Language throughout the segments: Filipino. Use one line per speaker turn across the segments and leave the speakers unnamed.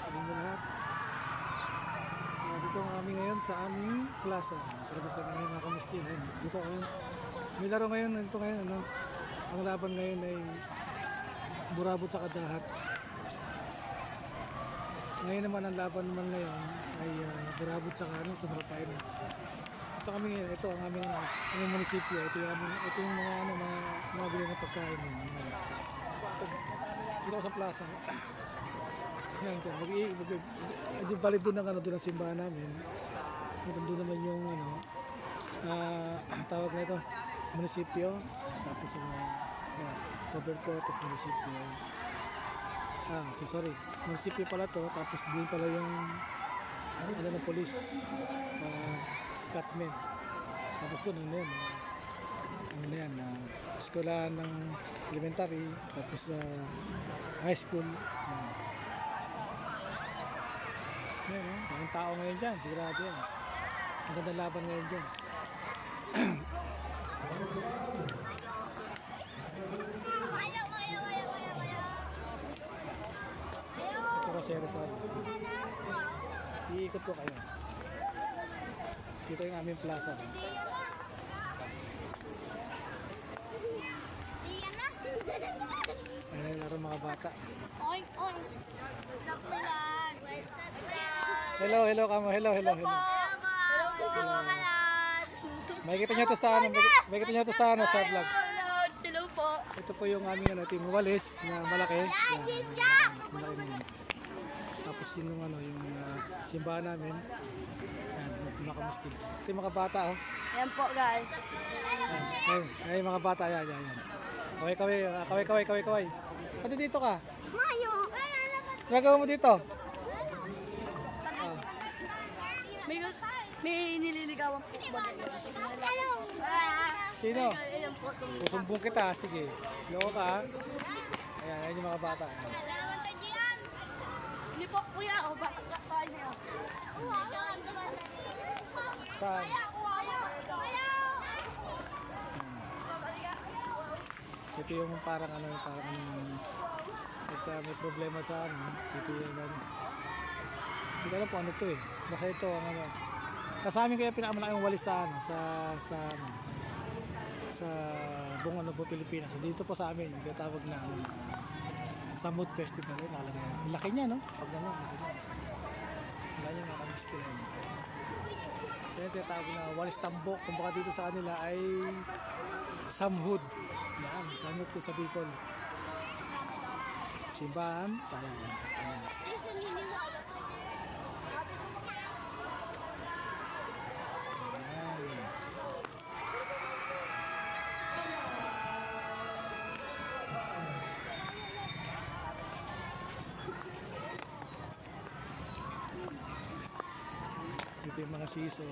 sa inyo lahat. Uh, dito kami ngayon sa aming plaza. Sa labas kami ngayon mga kamuskin. Ayun, Dito ngayon. May laro ngayon. Ito ngayon. Ano, ang laban ngayon ay burabot sa kadahat. Ngayon naman ang laban naman ngayon ay uh, burabot sa ano, sa Narapain. Ito kami ngayon. Ito ang aming, uh, aming munisipyo. Ito yung, ito yung mga, ano, mga, mga bili ng pagkain. Mga, ito, dito sa plaza. Yan, dyan. Mag i mag mag balik doon ng ano doon ang simbahan namin. Doon doon naman yung ano ah, tawag na ito munisipyo tapos yung uh, uh, Roberto tapos munisipyo ah so sorry munisipyo pala to tapos doon pala yung ano ng police uh, catchment tapos doon ano yun ah, ano yan uh, eskwela ng elementary tapos uh, high school uh, yan, oh. Daming tao ngayon dyan. Sigurado yan. Magandang laban ngayon dyan. Ito kasi Rizal. Iikot ko kayo. Dito yung aming plaza.
Iyan na.
Ayan laro mga bata.
Oy, oy. Nakulan. What's up, guys?
Hello, hello kamo. Hello, hello, hello.
Hello. Hello.
Makikita nyo to sa ano. makik- Makikita nyo to sa ano sa vlog.
Hello po.
Ito po yung aming ano, yung walis na malaki. Malaki na yun. Tapos yun yung ano, yung uh, simbahan namin. Yan, makamuskil. Ito yung mga bata oh.
Yan po, guys.
Ayan, ayun, ayun mga bata, yan, yan, yan. Kaway, kaway, ah, kaway, kaway, kaway, kaway. Pati dito ka.
Mayo.
Gagawa mo dito.
May, may nililigawan po ba? Hello.
Sino?
Ayan po.
Susumbong kita, sige. Loko ka, ha? Ayan, ayun yung mga bata.
Hindi po, kuya. O, bakit ka pa niya?
Saan? Ito yung parang ano, parang ano, pagka may problema sa ano, dito yung ano. Hindi ko alam kung ano to eh. Basta ito ang ano. Sa amin kaya pinakamalaki yung walis sa ano, sa, sa ano, sa buong ano po Pilipinas. So, dito po sa amin, yung tinatawag na ano, ah, Samut Festival. Yun, alam. Ang laki niya, no? Pag ano, laki niya. Wala niya nga kami skill. Yung tinatawag na walis tambok. Kung baka dito sa kanila ay Samhud. Yan, Samhud ko sa Bicol. Simbahan, tayo yan. Ano. Dito yung mga siso.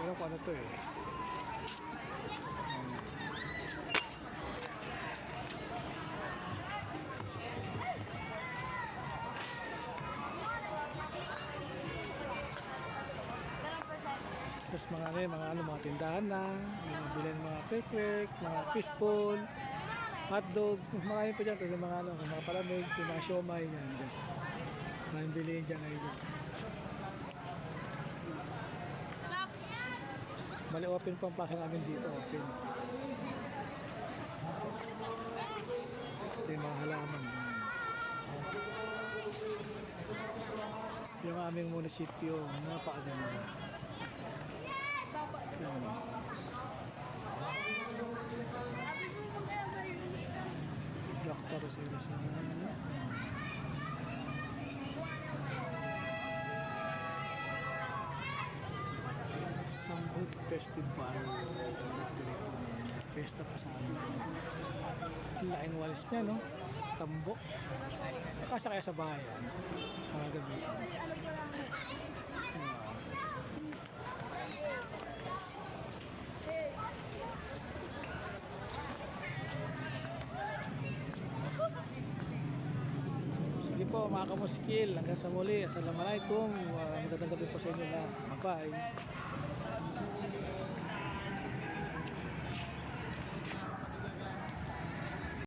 Meron ko ano to eh. Tapos mga ano, mga ano, mga tindahan na, mga bilhin mga quick mga fishbowl, hotdog, mga yun po dyan, yung mga ano, mga palamig, yung mga siomay, yan, dyan. Mga bilhin dyan ngayon dyan. Bali open po ang plaza namin dito, open. Ito yung mga halaman. Yung aming munisipyo, napakaganda. Yan. Dr. Rosales sa Samhud Festival. Natin ito. Pesta pa sa amin. Ang laking walis niya, no? Tambo. Kasi kaya sa bayan. Mga gamitin. Ayan. Sige po mga kamuskil, hanggang sa muli. Assalamualaikum. Uh, magandang gabi po sa inyo na. Bye-bye.